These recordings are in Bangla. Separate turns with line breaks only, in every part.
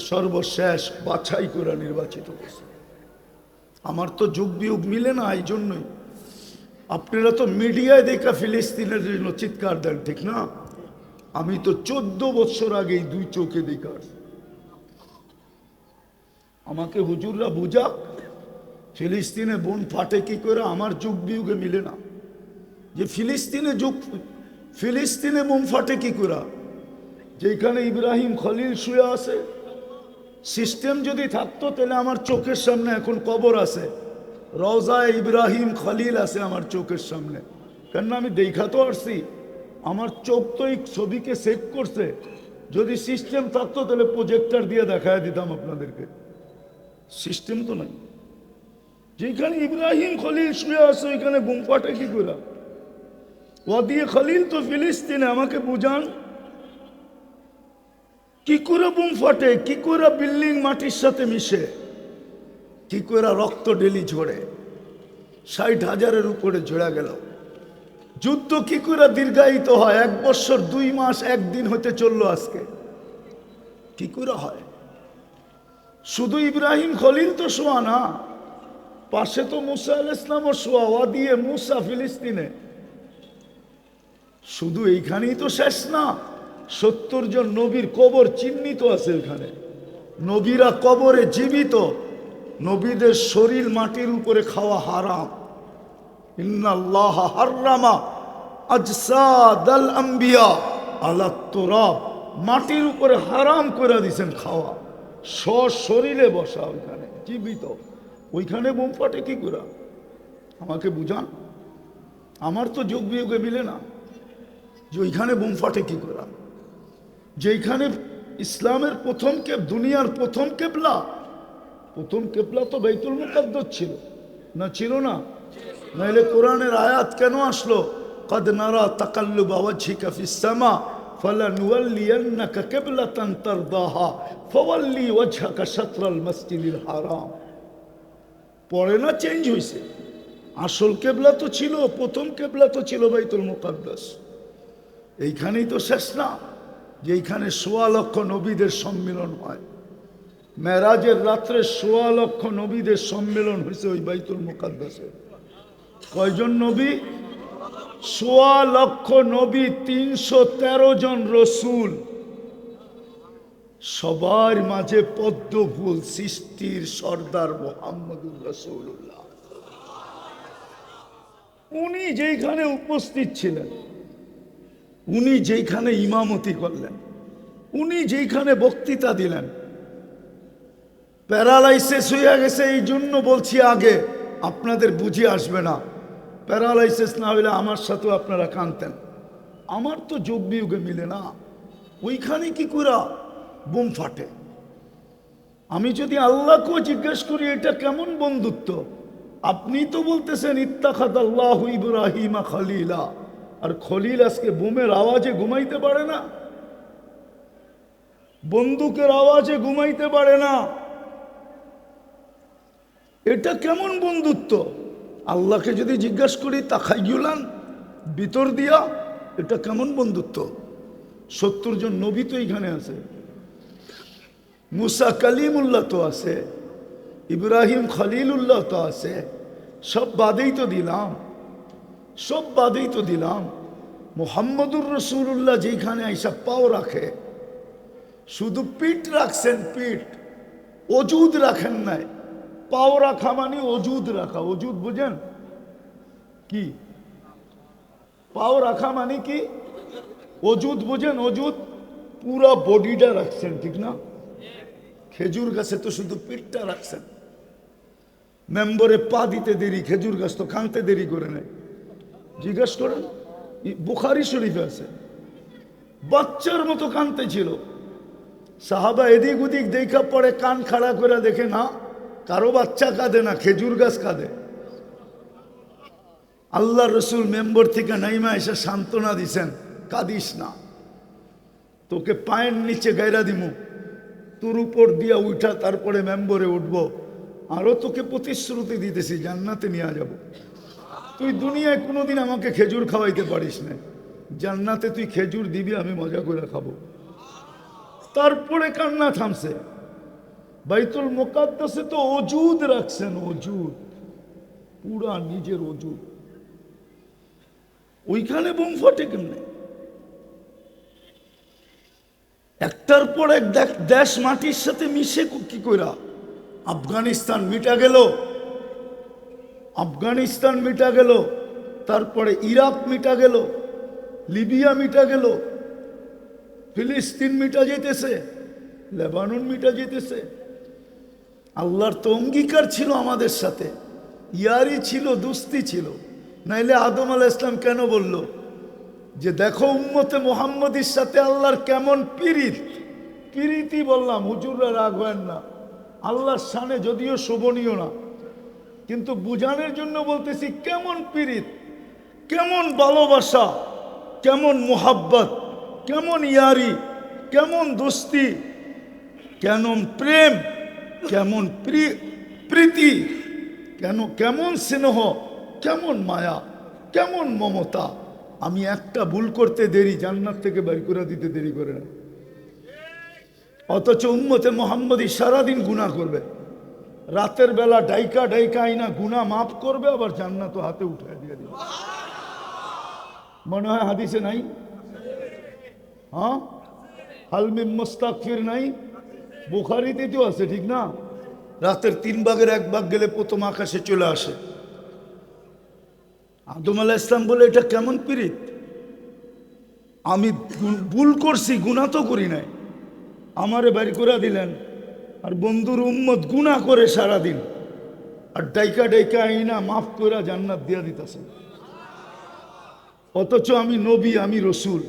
সর্বশেষ বাছাই করে নির্বাচিত করছে আমার তো যুগ বিয়োগ মিলে না, এই জন্যই। আপনারা তো মিডিয়ায় দেখা ফিলিস্তিনের জন্য চিৎকার দেন, ঠিক না? আমি তো চোদ্দ বছর আগেই দুই চোখে দেখা। আসছি। আমাকে হুজুররা বুঝাক, ফিলিস্তিনে বোন ফাটে কি করে, আমার যুগ বিয়োগে মিলে না। যে ফিলিস্তিনে যুগ, ফিলিস্তিনে বোম ফাটে কি করে? যেখানে ইব্রাহিম খলিল শুয়ে আছে সিস্টেম যদি থাকতো, তাহলে আমার চোখের সামনে এখন কবর আছে। রওজা ইব্রাহিম খলিল আছে আমার চোখের সামনে। কেন আমি দেখা তো আসছি, আমার চোখ তো এই ছবিকে সেভ করছে। যদি সিস্টেম থাকতো, তাহলে প্রজেক্টর দিয়ে দেখায় দিতাম আপনাদেরকে। সিস্টেম তো নাই। যেখানে ইব্রাহিম খলিল শুয়ে আছে, ওইখানে বুম ফাটে কি করে ওয়াদিয়ে খলিল তো ফিলিস্তিনে, আমাকে বুঝান কি করে বুম ফাটে, কি করে বিল্ডিং মাটির সাথে মিশে, কি করে রক্ত ডেলি ঝরে, ষাট হাজারের উপরে ঝরে গেল। যুদ্ধ কি করে দীর্ঘায়িত হয়, এক বছর, দুই মাস, একদিন হতে চলল আজকে। কি করে হয়? শুধু ইব্রাহিম খলিল তো শোয়া না, পাশে তো মুসা আল ইসলামও শোয়া, ওয়া দিয়ে মুসা ফিলিস্তিনে। শুধু এইখানেই তো শেষ না সত্তর জন নবীর কবর চিহ্নিত আছে এখানে। নবীরা কবরে জীবিত। নবীদের শরীর মাটির উপরে খাওয়া হারাম। ইন্নাল্লাহ হাররামা আজসাদাল আম্বিয়া আলা মাটির উপরে হারাম করে দিছেন খাওয়া। শরীরে বসা ওইখানে, জীবিত। ওইখানে বোম ফাটে কি করে? আমাকে বুঝান? আমার তো যোগ বিয়োগে মিলে না। যে ওইখানে বোম ফাটে কি করে? যেখানে ইসলামের প্রথম কেপ দুনিয়ার প্রথম কেবলা প্রথম কেবলা তো বেতুল মুকাদ্দস ছিল না ছিল না নাহলে কোরআনের আয়াত কেন আসলো কদ নারা তাকাল্লু বাওয়াজহিকা ফিস সামা فلنولينك قبلة ترضاها فولي وجهك شطر المسجد الحرام পরে না চেঞ্জ হয়েছে আসল কেবলা তো ছিল প্রথম কেবলা তো ছিল বাইতুল মুকাদ্দাস এইখানেই তো শেষ না যে এইখানে সোয়া লক্ষ নবীদের সম্মেলন হয়। মেরাজের রাত্রে সোয়া লক্ষ নবীদের সম্মেলন হয়েছে ওই বাইতুল মুকাদ্দাসে। কয়জন নবী? সোয়া লক্ষ নবী তিনশো তেরো জন রসুল। সবার মাঝে পদ্ম ফুল, সৃষ্টির সর্দার মোহাম্মদুর রসুল্লাহ উনি যেখানে উপস্থিত ছিলেন উনি যেখানে ইমামতি করলেন, উনি যেখানে বক্তৃতা দিলেন, প্যারালাইসিস হয়ে গেছে, এই জন্য বলছি আগে, আপনাদের বুঝে আসবে না। প্যারালাইসিস না হলে আমার সাথেও আপনারা কানতেন। আমার তো যোগ বিয়োগে মিলে না। ওইখানে কি করা বোম ফাটে? আমি যদি আল্লাহকেও জিজ্ঞেস করি, এটা কেমন বন্ধুত্ব? আপনি তো বলতেছেন ইত্তাখাদ আল্লাহ ইব্রাহিমা খলিলা। আর খলিল আজকে বোমের আওয়াজে ঘুমাইতে পারে না। বন্দুকের আওয়াজে ঘুমাইতে পারে না। এটা কেমন বন্ধুত্ব? আল্লাহকে যদি জিজ্ঞাস করি তাকাইগুলান ভিতর দিয়া, এটা কেমন বন্ধুত্ব? সত্তর জন নবী তো এইখানে আছে। মুসা কালিমুল্লাহ তো আছে। ইব্রাহিম খলিলুল্লাহ তো আছে। সব বাদেই তো দিলাম। সব বাদেই তো দিলাম। মোহাম্মদুর রসুল্লাহ যেখানে আইসা পাও রাখে, শুধু পিঠ রাখছেন পিঠ অজুদ রাখেন নাই। পাও রাখা মানে অজুদ রাখা। অজুদ বুঝেন? কি? পাও রাখা মানে কি? অজুদ বুঝেন? অজুদ পুরা বডিটা রাখছেন, ঠিক না? খেজুর গাছে তো শুধু পিঠটা রাখছেন। মেম্বরে পা দিতে দেরি, খেজুর গাছ তো খানতে দেরি করে নেয়। জিজ্ঞেস করেন বুখারি শরীফে আছে? বাচ্চার মতো কানতে ছিল। সাহাবা এদিক ওদিক দেখা পরে কান খাড়া করে দেখে, না, কারও বাচ্চা কাঁদে না, খেজুর গাছ কাঁদে। আল্লাহ রসুল মেম্বর থেকে নাইমা এসে সান্ত্বনা দিছেন, কাঁদিস না, তোকে পায়ের নিচে গাইরা দিমু। তোর উপর দিয়া উঠা তারপরে মেম্বরে উঠবো। আরও তোকে প্রতিশ্রুতি দিতেছি, জান্নাতে নিয়ে যাব। তুই দুনিয়ায় কোনোদিন আমাকে খেজুর খাওয়াইতে পারিস না। জান্নাতে তুই খেজুর দিবি, আমি মজা করে খাব। তারপরে কান্না থামছে। বাইতুল মোকাদ্দাসে তো অজুদ রাখছেন অজুদ পুরা নিজের অজুদ ওইখানে বোম ফটে কেমনে? একটার পর এক দেশ মাটির সাথে মিশে কো- কইরা? আফগানিস্তান মিটা গেল। আফগানিস্তান মিটা গেল, তারপরে ইরাক মিটা গেল, লিবিয়া মিটা গেল, ফিলিস্তিন মিটা যেতেছে, লেবানন মিটা যেতেছে। আল্লাহর তো অঙ্গীকার ছিল আমাদের সাথে, ইয়ারি ছিল, দুস্তি ছিল। নাইলে আদম আল ইসলাম কেন বলল যে দেখো উম্মতে মোহাম্মদীর সাথে আল্লাহর কেমন পিরিত? পিরিতই বললাম, হুজুররা রাগ হয় না। আল্লাহর সানে যদিও শোভনীয় না। কিন্তু বুঝানোর জন্য বলতেছি, কেমন পিরিত কেমন ভালোবাসা, কেমন মোহাব্বত, কেমন ইয়ারি, কেমন দোস্তি, কেমন প্রেম, কেমন প্রি- প্রীতি, কেন, কেমন স্নেহ, কেমন মায়া, কেমন মমতা, আমি একটা ভুল করতে দেরি, জান্নাত থেকে বের করে দিতে দেরি করে না। অথচ উম্মতে মোহাম্মদী সারাদিন গুণা করবে। রাতের বেলা ডাইকা ডাইকা আইনা গুণা মাফ করবে, আবার জান্নাত হাতে উঠে দিয়ে দিবে। মনে হয় হাদিসে নাই? হ্যাঁ? হালমিম মোস্তাকফির নাই? বুখারিতে তো আছে, ঠিক না? রাতের তিন ভাগের এক ভাগ গেলে প্রথম আকাশে চলে আসে। আদম আলাহ ইসলাম বলে, এটা কেমন পিরিত আমি ভুল করছি গুণা তো করি নাই। আমারে বাড়ি করে দিলেন আর বন্ধুর উম্মত গুণা করে সারাদিন। আর ডাইকা ডাইকা আইনা মাফ করে জান্নাত দিয়া দিতেছে। অথচ আমি নবী, আমি রসুল।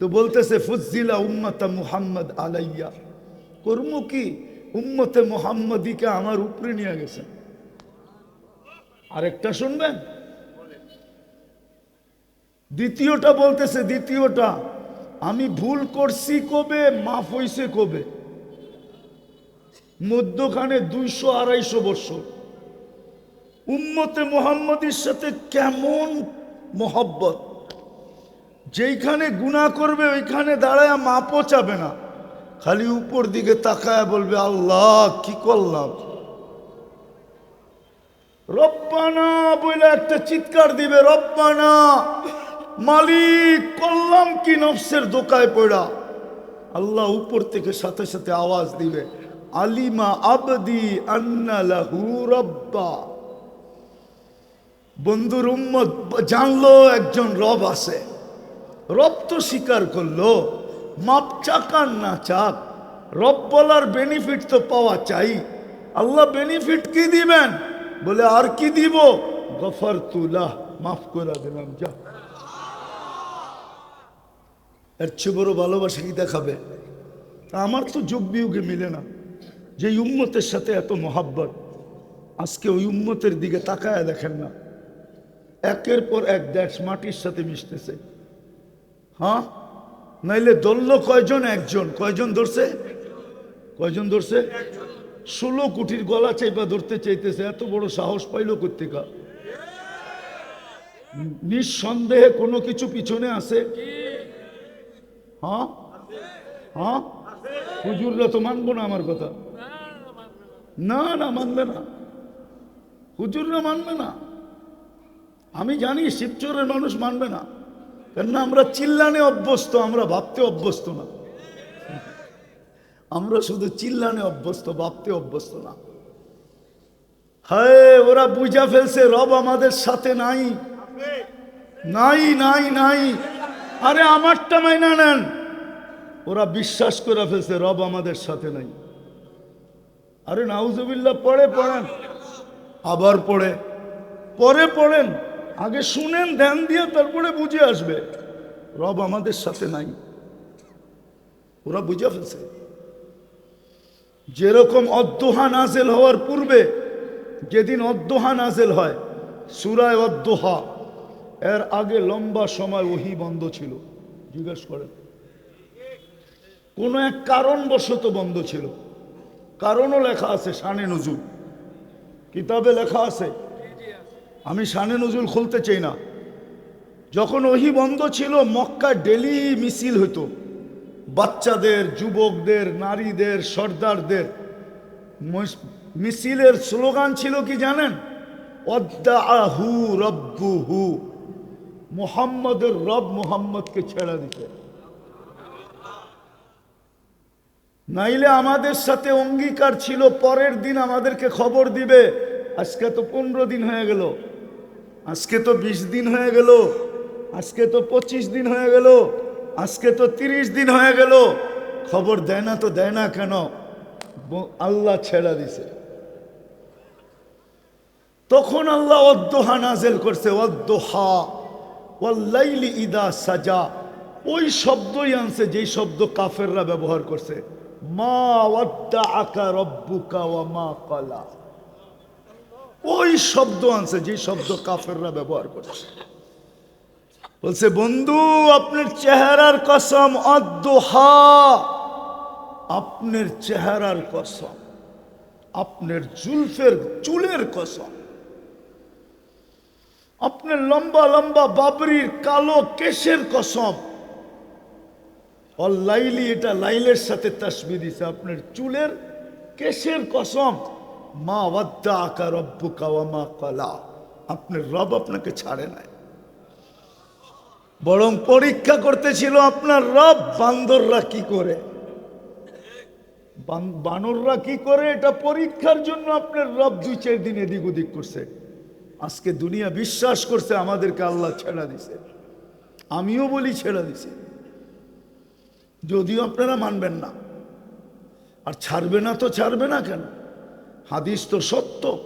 তো বলতেছে ফুজিলা উম্মতা মুহাম্মদ আলাইয়া। কর্ম কি? উম্মতে মোহাম্মদীকে আমার উপরে নিয়ে গেছে। আরেকটা শুনবেন? দ্বিতীয়টা বলতেছে, দ্বিতীয়টা, আমি ভুল করছি কবে, মাফ হইছে কবে? মধ্যখানে দুইশো আড়াইশো বছর। উম্মতে মোহাম্মদের সাথে কেমন মোহব্বত? যেইখানে গুণা করবে, ওইখানে দাঁড়ায় মাপও চাবে না। খালি উপর দিকে তাকায় বলবে, আল্লাহ, কি করলাম? রব্বানা বলে একটা চিৎকার দিবে, রব্বানা, মালিক, করলাম কি নফসের দোকায় পড়া? আল্লাহ উপর থেকে সাথে সাথে আওয়াজ দিবে আলিমা আবদি আন্না লাহু রব্বা। বন্ধুর উম্মত, জানলো একজন রব আছে। রব তো স্বীকার করল, মাপ চাক আর না চাক, রব বলার বেনিফিট তো পাওয়া চাই। আল্লাহ বেনিফিট কি দিবেন? বলে, আর কি দিব? গফর তুলাহ মাফ করে দিলাম, যা। এর চেয়ে বড় ভালোবাসা কি দেখাবে? আমার তো যোগ বিয়োগে মিলে না। যে উম্মতের সাথে এত মহাব্বত, আজকে ওই উম্মতের দিকে তাকায় দেখেন না। একের পর এক দেশ মাটির সাথে মিশতেছে। হ্যাঁ? নাইলে দলল কয়জন? একজন। কয়জন ধরছে? কয়জন ধরছে? ষোলো কোটির গলা চাইপা ধরতে চাইতেছে, এত বড় সাহস পাইল কোথেকা নিঃসন্দেহে কোনো কিছু পিছনে আছে? হ্যাঁ? হ্যাঁ? হুজুররা তো মানবো না আমার কথা। না না, মানবে না। হুজুররা মানবে না। আমি জানি শিবচরের মানুষ মানবে না। কেননা আমরা চিল্লানে অভ্যস্ত, আমরা ভাবতে অভ্যস্ত না। আমরা শুধু চিল্লানে অভ্যস্ত, ভাবতে অভ্যস্ত না। হায়, ওরা বুঝা ফেলছে, রব আমাদের সাথে নাই। নাই নাই নাই। আরে, আমারটা মাইনা নেন। ওরা বিশ্বাস করে ফেলছে, রব আমাদের সাথে নাই। আরে নাউজুবিল্লাহ, পড়ে পড়েন। আবার পড়ে। পরে পড়েন। আগে শুনেন, ধ্যান দিয়ে তারপরে বুঝে আসবে। রব আমাদের সাথে নাই। ওরা বুঝে ফেলছে। যেরকম অদ্দোহা নাজেল হওয়ার পূর্বে, যেদিন অদ্দোহা নাজেল হয়, সুরায় অদ্দোহা, এর আগে লম্বা সময় ওহি বন্ধ ছিল। জিজ্ঞেস করেন। কোনো এক কারণবশত বন্ধ ছিল। কারণও লেখা আছে শানে নজুল। কিতাবে লেখা আছে। আমি শানে নজুল খুলতে চাই না। যখন ওহি বন্ধ ছিল, মক্কা ডেলি মিছিল হতো বাচ্চাদের, যুবকদের, নারীদের, সর্দারদের। মিছিলের স্লোগান ছিল কি জানেন? অদ্দাহু রব্বুহু। মুহাম্মদের রব মোহাম্মদকে ছেড়ে দিতে নাইলে আমাদের সাথে অঙ্গীকার ছিল, পরের দিন আমাদেরকে খবর দিবে। আজকে তো পনেরো দিন হয়ে গেল। আজকে তো বিশ দিন হয়ে গেল। আজকে তো পঁচিশ দিন হয়ে গেল। আজকে তো তিরিশ দিন হয়ে গেল। খবর দেয় না তো দেয় না কেন? আল্লাহ ছেড়া দিছে। তখন আল্লাহ অদ্দোহা নাজেল করছে, অদ্দোহা। ওয়াল্লাইলি ইদা সাজা। ওই শব্দই আনছে, যেই শব্দ কাফেররা ব্যবহার করছে। মা আকা রব্বুকা ওয়া মা কলা ওই শব্দ আনছে যে শব্দ কাফেররা ব্যবহার করছে। বলছে, বন্ধু, আপনার চেহারার কসম অদ্দোহা আপনার চেহারার কসম, আপনার জুলফের, চুলের কসম, আপনার লম্বা লম্বা বাবরির কালো কেশের কসম লাইলি এটা লাইলের সাথে তাসবি দিছে আপনার চুলের কেশের কসম মা ওয়াদ্দা আকা রব্বু কাওয়ামা কলা আপনার রব আপনাকে ছাড়ে নাই বরং পরীক্ষা করতেছিল আপনার রব বান্দররা কি করে বান- বানররা কি করে এটা পরীক্ষার জন্য আপনার রব দুই চার দিন এদিক ওদিক করছে আজকে দুনিয়া বিশ্বাস করছে আমাদেরকে আল্লাহ ছেড়া দিছে আমিও বলি ছেড়া দিছে। যদিও আপনারা মানবেন না। আর ছাড়বে না তো ছাড়বে না কেন? হাদিস তো সত্য।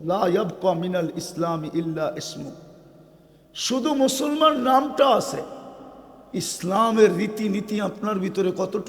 লা ইয়াবকা মিনাল ইসলাম ইল্লা ইসমু। শুধু মুসলমান নামটা আছে। ইসলামের রীতিনীতি আপনার ভিতরে কতটুকু